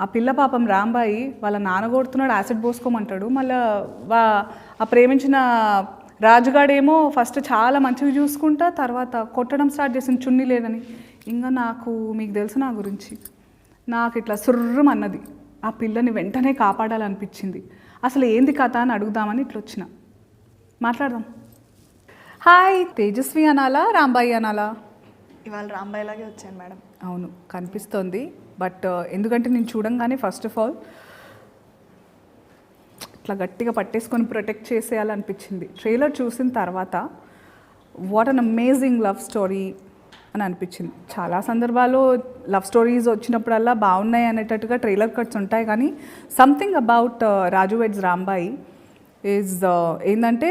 ఆ పిల్ల పాపం రాంబాయి వాళ్ళ నాన్న కొడుతున్నాడు యాసిడ్ పోసుకోమంటాడు. మళ్ళీ వా ఆ ప్రేమించిన రాజుగాడేమో ఫస్ట్ చాలా మంచిగా చూసుకుంటా తర్వాత కొట్టడం స్టార్ట్ చేసింది చున్నీ లేదని. ఇంకా నాకు మీకు తెలుసు నా గురించి. నాకు ఇట్లా సుర్రం అన్నది. ఆ పిల్లని వెంటనే కాపాడాలనిపించింది. అసలు ఏంది కథ అని అడుగుదామని ఇట్లా వచ్చిన. మాట్లాడదాం. హాయ్ తేజస్వి అనాలా రాంబాయి అనాలా? ఇవాళ రాంబాయ్ లాగే వచ్చాను మేడం. అవును కనిపిస్తోంది. బట్ uh, ఎందుకంటే నేను చూడంగానే ఫస్ట్ ఆఫ్ ఆల్ ఇట్లా గట్టిగా పట్టేసుకొని ప్రొటెక్ట్ చేసేయాలనిపించింది. ట్రైలర్ చూసిన తర్వాత what an amazing love story అని అనిపించింది. చాలా సందర్భాల్లో లవ్ స్టోరీస్ వచ్చినప్పుడల్లా బాగున్నాయి అనేటట్టుగా ట్రైలర్ కట్స్ ఉంటాయి కానీ something about Raju weds Rambai is ఏంటంటే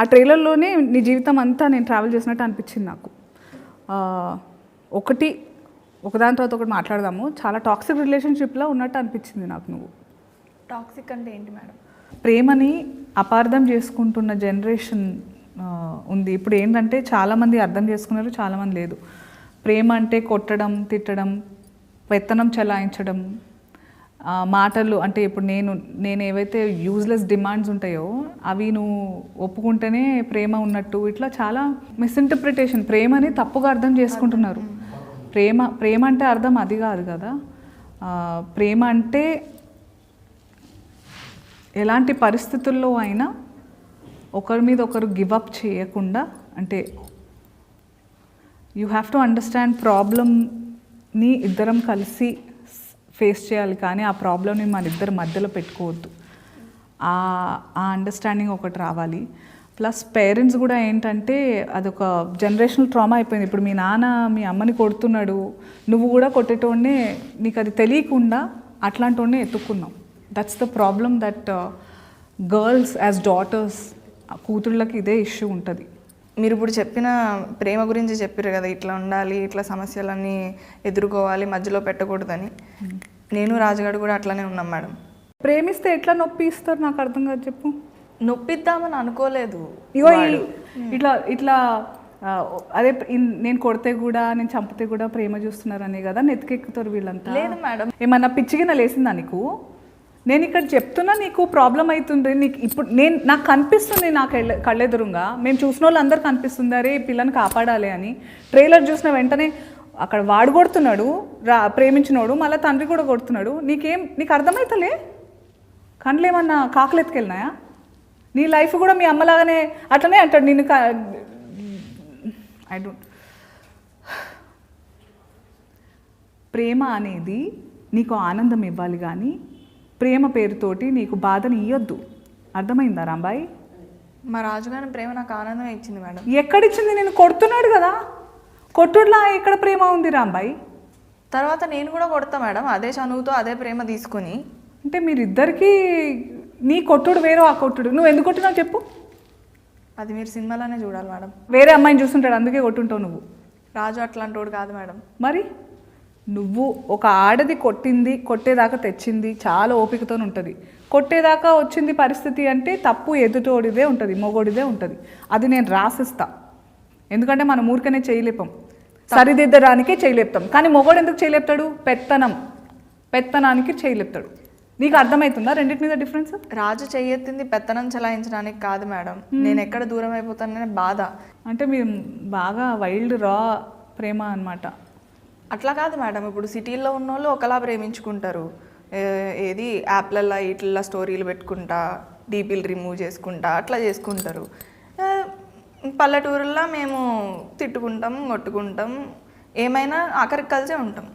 ఆ ట్రైలర్లోనే నీ జీవితం అంతా నేను ట్రావెల్ చేసినట్టు అనిపించింది నాకు. Uh, ఒకటి ఒకదాని తర్వాత ఒకటి మాట్లాడదాము. చాలా టాక్సిక్ రిలేషన్షిప్లో ఉన్నట్టు అనిపించింది నాకు నువ్వు. టాక్సిక్ అంటే ఏంటి మేడం? ప్రేమని అపార్థం చేసుకుంటున్న జనరేషన్ ఉంది. ఇప్పుడు ఏంటంటే చాలామంది అర్థం చేసుకున్నారు చాలామంది లేదు. ప్రేమ అంటే కొట్టడం తిట్టడం పెత్తనం చెలాయించడం మాటలు అంటే ఇప్పుడు నేను నేను ఏవైతే యూజ్లెస్ డిమాండ్స్ ఉంటాయో అవి నువ్వు ఒప్పుకుంటేనే ప్రేమ ఉన్నట్టు ఇట్లా చాలా మిస్ఇంటర్ప్రిటేషన్ ప్రేమని తప్పుగా అర్థం చేసుకుంటున్నారు. ప్రేమ ప్రేమ అంటే అర్థం అది కాదు కదా. ప్రేమ అంటే ఎలాంటి పరిస్థితుల్లో అయినా ఒకరి మీద ఒకరు గివ్ అప్ చేయకుండా అంటే యూ హ్యావ్ టు అండర్స్టాండ్ ప్రాబ్లమ్ని ఇద్దరం కలిసి ఫేస్ చేయాలి కానీ ఆ ప్రాబ్లమ్ని మన ఇద్దరి మధ్యలో పెట్టుకోవద్దు. ఆ అండర్స్టాండింగ్ ఒకటి రావాలి. ప్లస్ పేరెంట్స్ కూడా ఏంటంటే అదొక జనరేషనల్ ట్రామా అయిపోయింది. ఇప్పుడు మీ నాన్న మీ అమ్మని కొడుతున్నాడు నువ్వు కూడా కొట్టేటోడినే నీకు అది తెలియకుండా అట్లాంటి వాడినే ఎత్తుక్కున్నావు that's the problem that girls as daughters కూతుళ్ళకి ఇదే ఇష్యూ ఉంటుంది. మీరు ఇప్పుడు చెప్పిన ప్రేమ గురించి చెప్పారు కదా ఇట్లా ఉండాలి ఇట్లా సమస్యలన్నీ ఎదుర్కోవాలి మధ్యలో పెట్టకూడదని. నేను రాజుగాడు కూడా అట్లానే ఉన్నాం మేడం. ప్రేమిస్తే ఎట్లా నొప్పి ఇస్తారు? నాకు అర్థం కాదు చెప్పు. నొప్పిద్దామని అనుకోలేదు. ఇగో ఇట్లా ఇట్లా అదే నేను కొడితే కూడా నేను చంపితే కూడా ప్రేమ చూస్తున్నారని కదా నెత్తికెక్కుతారు వీళ్ళంతా. లేదు మేడం. ఏమన్నా పిచ్చిగిన లేసిందా నీకు? నేను ఇక్కడ చెప్తున్నా నీకు ప్రాబ్లం అవుతుంది నీకు ఇప్పుడు నేను నాకు కనిపిస్తుంది నాకు కళ్ళ- కళ్ళెదురుగా. మేము చూసిన వాళ్ళు అందరు కనిపిస్తుంది అరే ఈ పిల్లని కాపాడాలి అని. ట్రైలర్ చూసిన వెంటనే అక్కడ వాడు కొడుతున్నాడు రా ప్రేమించినోడు మళ్ళీ తండ్రి కూడా కొడుతున్నాడు. నీకేం నీకు అర్థమవుతలే కండ్లు ఏమన్నా కాకులు ఎత్తుకెళ్ళినాయా నీ లైఫ్ కూడా మీ అమ్మలాగానే అట్లనే అంటాడు. నిన్ను ఐ డోంట్ ప్రేమ అనేది నీకు ఆనందం ఇవ్వాలి కానీ ప్రేమ పేరుతోటి నీకు బాధని ఇవ్వద్దు అర్థమైందా రాంబాయి? మా రాజుగారి ప్రేమ నాకు ఆనందం ఇచ్చింది మేడం. ఎక్కడిచ్చింది? నేను కొడుతున్నాడు కదా. కొట్టుడులా ఎక్కడ ప్రేమ ఉంది రాంబాయి? తర్వాత నేను కూడా కొడతా మేడం. అదే చనువుతో అదే ప్రేమ తీసుకొని. అంటే మీరిద్దరికీ నీ కొట్టుడు వేరు ఆ కొట్టుడు. నువ్వు ఎందుకు కొట్టినావు చెప్పు. అది మీరు సినిమాలోనే చూడాలి మేడం. వేరే అమ్మాయిని చూస్తుంటాడు అందుకే కొట్టుంటావు నువ్వు. రాజు అట్లాంటోడు కాదు మేడం. మరి? నువ్వు ఒక ఆడది కొట్టింది కొట్టేదాకా తెచ్చింది చాలా ఓపికతో ఉంటుంది. కొట్టేదాకా వచ్చింది పరిస్థితి అంటే తప్పు ఎదుటోడిదే ఉంటుంది మొగోడిదే ఉంటుంది. అది నేను రాసిస్తా. ఎందుకంటే మనం ఊరికనే చేయలేపం. సరిదిద్దడానికే చేయలేపుతాం. కానీ మొగోడు ఎందుకు చేయలేపుతాడు? పెత్తనం. పెత్తనానికి చేయలేపుతాడు. నీకు అర్థమవుతుందా రెండింటి మీద డిఫరెన్స్ రాజు చెయ్యెత్తింది పెత్తనం చలాయించడానికి కాదు మేడం. నేను ఎక్కడ దూరం అయిపోతాననే బాధ. అంటే మీరు బాగా వైల్డ్ రా ప్రేమ అన్నమాట. అట్లా కాదు మేడం. ఇప్పుడు సిటీల్లో ఉన్న వాళ్ళు ఒకలా ప్రేమించుకుంటారు. ఏది యాప్లల్లో ఇట్లల్లో స్టోరీలు పెట్టుకుంటా డీపీలు రిమూవ్ చేసుకుంటా అట్లా చేసుకుంటారు. పల్లెటూరుల్లో మేము తిట్టుకుంటాం కొట్టుకుంటాం. ఏమైనా ఆఖరికి కలిసే ఉంటాం.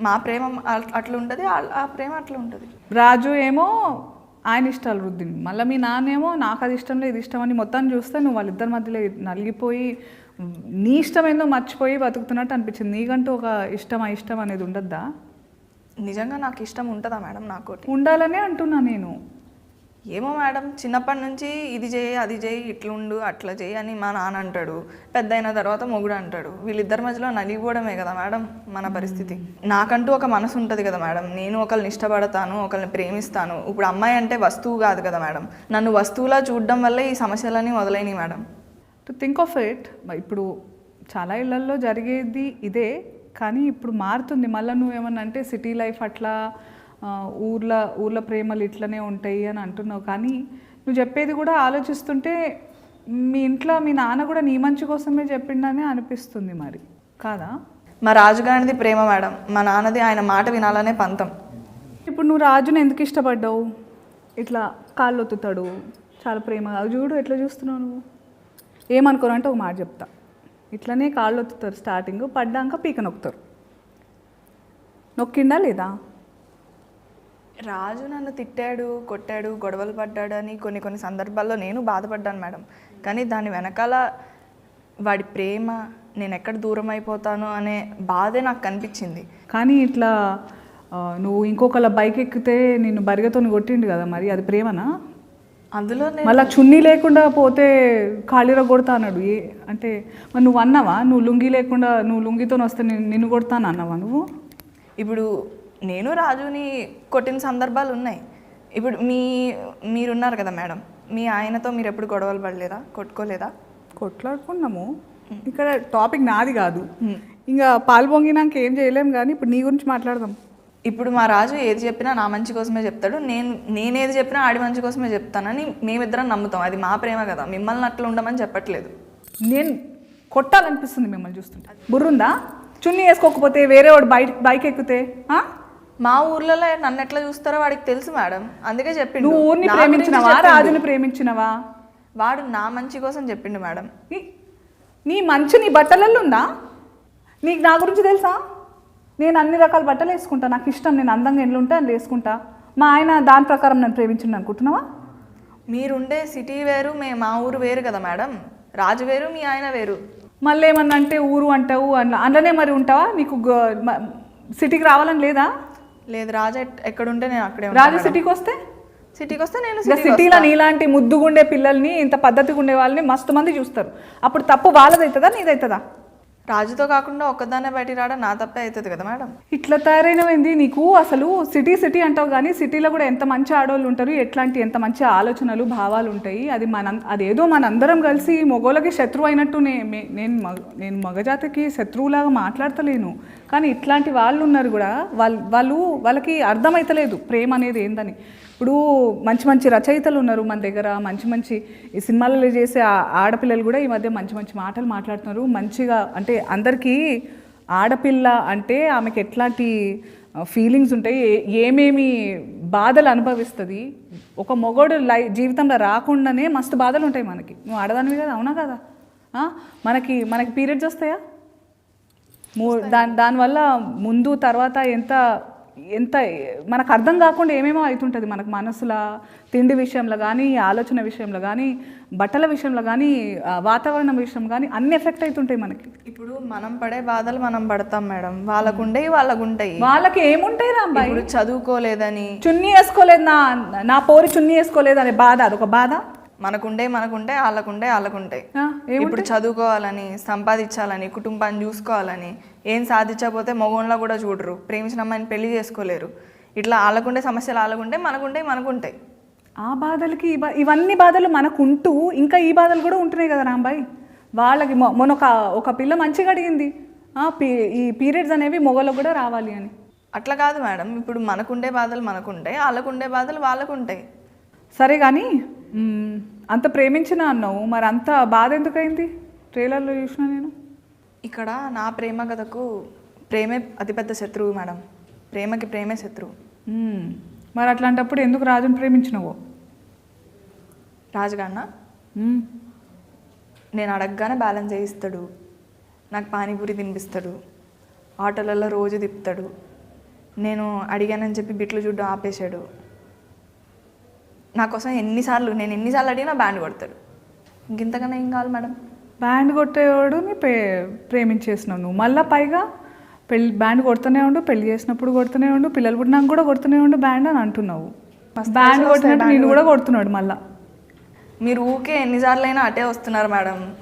మా ప్రేమ అట్- అట్లా ఉంటుంది ఆ ప్రేమ అట్లా ఉంటుంది రాజు ఏమో ఆయన ఇష్టాలు వృద్ధిని మళ్ళీ మీ నాన్నేమో నాకు అది ఇష్టం లేదు ఇది ఇష్టం అని మొత్తం చూస్తే నువ్వు వాళ్ళిద్దరి మధ్యలో నలిగిపోయి నీ ఇష్టం ఏందో మర్చిపోయి బతుకుతున్నట్టు అనిపించింది. నీకంటూ ఒక ఇష్టం ఇష్టం అనేది ఉండద్దా? నిజంగా నాకు ఇష్టం ఉంటుందా మేడం నాకోటి? ఉండాలనే అంటున్నా నేను. ఏమో మేడం చిన్నప్పటి నుంచి ఇది చేయి అది చేయి ఇట్లుండు అట్లా చేయి అని మా నాన్న అంటాడు. పెద్ద అయిన తర్వాత మొగుడు అంటాడు. వీళ్ళిద్దరి మధ్యలో నలిగిపోవడమే కదా మేడం మన పరిస్థితి. నాకంటూ ఒక మనసు ఉంటుంది కదా మేడం. నేను ఒకరిని ఇష్టపడతాను ఒకరిని ప్రేమిస్తాను. ఇప్పుడు అమ్మాయి అంటే వస్తువు కాదు కదా మేడం. నన్ను వస్తువులా చూడడం వల్ల ఈ సమస్యలన్నీ మొదలైనవి madam. To think of it ఇప్పుడు చాలా ఇళ్ళల్లో జరిగేది ఇదే. కానీ ఇప్పుడు మారుతుంది. మళ్ళీ నువ్వేమన్నా అంటే సిటీ లైఫ్ అట్లా ఊర్ల ఊర్ల ప్రేమలు ఇట్లనే ఉంటాయి అని అంటున్నావు. కానీ నువ్వు చెప్పేది కూడా ఆలోచిస్తుంటే మీ ఇంట్లో మీ నాన్న కూడా నీ మంచి కోసమే చెప్పిండని అనిపిస్తుంది మరి. కాదా? మా రాజుగారిది ప్రేమ మేడం. మా నాన్నది ఆయన మాట వినాలనే పంతం. ఇప్పుడు నువ్వు రాజుని ఎందుకు ఇష్టపడ్డావు? ఇట్లా కాళ్ళు ఒత్తుతాడు. చాలా ప్రేమగా చూడు ఎట్లా చూస్తున్నావు నువ్వు. ఏమనుకోరు అంటే ఒక మాట చెప్తా. ఇట్లనే కాళ్ళు ఒత్తుతారు స్టార్టింగ్. పడ్డాక పీక నొక్కుతారు. నొక్కిండా లేదా? రాజు నన్ను తిట్టాడు కొట్టాడు గొడవలు పడ్డాడు అని కొన్ని కొన్ని సందర్భాల్లో నేను బాధపడ్డాను మేడం. కానీ దాని వెనకాల వాడి ప్రేమ నేను ఎక్కడ దూరం అయిపోతాను అనే బాధే నాకు కనిపించింది. కానీ ఇట్లా నువ్వు ఇంకొకళ్ళ బైక్ ఎక్కితే నిన్ను బరిగతో కొట్టిండు కదా మరి అది ప్రేమనా? అందులో నేను మళ్ళీ చున్నీ లేకుండా పోతే ఖాళీరా కొడతా అన్నాడు. ఏ అంటే మరి నువ్వు అన్నావా? నువ్వు లుంగి లేకుండా నువ్వు లుంగితో వస్తే నేను నిన్ను కొడతాను అన్నావా నువ్వు? ఇప్పుడు నేను రాజుని కొట్టిన సందర్భాలు ఉన్నాయి. ఇప్పుడు మీ మీరున్నారు కదా మేడం. మీ ఆయనతో మీరు ఎప్పుడు గొడవలు పడలేదా? కొట్టుకోలేదా? కొట్లాడుకున్నాము. ఇక్కడ టాపిక్ నాది కాదు. ఇంకా పాలు పొంగినాక ఏం చేయలేం కానీ ఇప్పుడు నీ గురించి మాట్లాడదాం. ఇప్పుడు మా రాజు ఏది చెప్పినా నా మంచి కోసమే చెప్తాడు. నేను నేనేది చెప్పినా ఆడి మంచి కోసమే చెప్తానని మేమిద్దరం నమ్ముతాం. అది మా ప్రేమ కదా. మిమ్మల్ని అట్లా ఉండమని చెప్పట్లేదు. నేను కొట్టాలనిపిస్తుంది మిమ్మల్ని చూస్తుంటే. బుర్రుందా? చున్నీ వేసుకోకపోతే వేరే వాడు బైక్ బైక్ ఎక్కితే? మా ఊర్లలో నన్ను ఎట్లా చూస్తారో వాడికి తెలుసు మేడం. అందుకే చెప్పిండు. నువ్వు ఊరిని నా గురించి ప్రేమించినవా? చెప్పిండు. రాజుని ప్రేమించినవా? వాడు నా మంచి కోసం చెప్పిండు మేడం. నీ- నీ మంచు నీ బట్టలలో ఉందా? నీకు నా గురించి తెలుసా? నేను అన్ని రకాల బట్టలు వేసుకుంటా. నాకు ఇష్టం నేను అందంగా ఎన్ని ఉంటే అని వేసుకుంటా. మా ఆయన దాని ప్రకారం నన్ను ప్రేమించిండు అనుకుంటున్నావా? మీరుండే సిటీ వేరు మే మా ఊరు వేరు కదా మేడం. రాజు వేరు మీ ఆయన వేరు. మళ్ళీ ఏమన్నా అంటే ఊరు అంటావు అందులో అందులోనే మరి ఉంటావా? నీకు సిటీకి రావాలని లేదా? లేదు రాజు ఎక్కడుంటే నేను అక్కడే రాజు సిటీకి వస్తే సిటీకి వస్తే నేను సిటీలో నీలాంటి ముద్దుగుండే పిల్లల్ని ఇంత పద్ధతిగా ఉండే వాళ్ళని మస్తు మంది చూస్తారు. అప్పుడు తప్పు వాళ్ళదవుతుందా నీదవుతుందా రాజుతో కాకుండా ఒక్కదాన్నే బయటికి రావడం నా తప్పే అవుతుంది కదా మేడం? ఇట్లా తయారైనవింది? నీకు అసలు సిటీ సిటీ అంటావు కానీ సిటీలో కూడా ఎంత మంచి ఆడవాళ్ళు ఉంటారు ఎట్లాంటి ఎంత మంచి ఆలోచనలు భావాలు ఉంటాయి? అది మన అదేదో మనందరం కలిసి మొగోళ్ళకి శత్రువు అయినట్టు నే మే- నేను మగ నేను మగజాతికి శత్రువులాగా మాట్లాడతలేను. కానీ ఇట్లాంటి వాళ్ళు ఉన్నారు కూడా వాళ్ళు వాళ్ళు వాళ్ళకి అర్థమైతలేదు ప్రేమ అనేది ఏందని. ఇప్పుడు మంచి మంచి రచయితలు ఉన్నారు మన దగ్గర మంచి మంచి ఈ సినిమాలలో చేసే ఆడపిల్లలు కూడా ఈ మధ్య మంచి మంచి మాటలు మాట్లాడుతున్నారు. మంచిగా అంటే అందరికీ ఆడపిల్ల అంటే ఆమెకి ఎట్లాంటి ఫీలింగ్స్ ఉంటాయి? ఏమేమి బాధలు అనుభవిస్తుంది? ఒక మొగోడు లై జీవితంలో రాకుండానే మస్తు బాధలు ఉంటాయి మనకి. నువ్వు ఆడదానివి కదా అవునా కదా? మనకి మనకి పీరియడ్స్ వస్తాయా? మూ దాని దానివల్ల ముందు తర్వాత ఎంత ఎంత మనకు అర్థం కాకుండా ఏమేమో అవుతుంటుంది. మనకు మనసులో తిండి విషయంలో కానీ ఆలోచన విషయంలో కానీ బట్టల విషయంలో కానీ వాతావరణం విషయం కానీ అన్ని ఎఫెక్ట్ అవుతుంటాయి మనకి. ఇప్పుడు మనం పడే బాధలు మనం పడతాం మేడం. వాళ్ళకు ఉండేవి వాళ్ళకు ఉంటాయి వాళ్ళకి ఏముంటాయి రాంబాయి ఇప్పుడు చదువుకోలేదని చున్నీ వేసుకోలేదు నా నా పోరి చున్నీ వేసుకోలేదు అనే బాధ అదొక బాధ? మనకుండే మనకుంటే వాళ్ళకుండే వాళ్ళకుంటాయి ఇప్పుడు చదువుకోవాలని సంపాదించాలని కుటుంబాన్ని చూసుకోవాలని ఏం సాధించకపోతే మగోళ్ళ కూడా చూడరు. ప్రేమించిన అమ్మాయిని పెళ్ళి చేసుకోలేరు. ఇట్లా వాళ్ళకుండే సమస్యలు వాళ్ళకుంటే మనకుంటే మనకుంటాయి. ఆ బాధలకి ఇవన్నీ బాధలు మనకు ఉంటూ ఇంకా ఈ బాధలు కూడా ఉంటున్నాయి కదా రాంబాయ్? వాళ్ళకి మొన్న ఒక ఒక పిల్ల మంచిగా అడిగింది. ఈ పీరియడ్స్ అనేవి మొగలకు కూడా రావాలి అని. అట్లా కాదు మేడం. ఇప్పుడు మనకుండే బాధలు మనకుంటాయి వాళ్ళకుండే బాధలు వాళ్ళకుంటాయి. సరే కానీ అంత ప్రేమించిన అన్నావు. మరి అంత బాధ ఎందుకైంది? ట్రైలర్లో చూసిన నేను? ఇక్కడ నా ప్రేమ కథకు ప్రేమే అతిపెద్ద శత్రువు మేడం. ప్రేమకి ప్రేమే శత్రువు. మరి అట్లాంటప్పుడు ఎందుకు రాజుని ప్రేమించినవో? రాజుగాన్న నేను అడగగానే బ్యాలెన్స్ చేయిస్తాడు. నాకు పానీపూరి తినిపిస్తాడు. ఆటోలలో రోజు తిప్పుతాడు. నేను అడిగానని చెప్పి బిట్లు చూడ్డం ఆపేశాడు. నా కోసం ఎన్నిసార్లు నేను ఎన్నిసార్లు అడిగినా బ్యాండ్ కొడతాడు. ఇంకింతకన్నా ఏం కావాలి మేడం? బ్యాండ్ కొట్టేవాడు నీ ప్రే ప్రేమించేసినావు నువ్వు. మళ్ళీ పైగా పెళ్ళి బ్యాండ్ కొడుతూనే ఉండు పెళ్ళి చేసినప్పుడు కొడుతూనే ఉండు పిల్లలు పుట్టినాక కూడా కొడుతూనే ఉండు బ్యాండ్ అని అంటున్నావు. బ్యాండ్ కొట్టినట్టు నేను కూడా కొడుతున్నాడు మళ్ళా. మీరు ఊకే ఎన్నిసార్లు అయినా అటే వస్తున్నారు మేడం.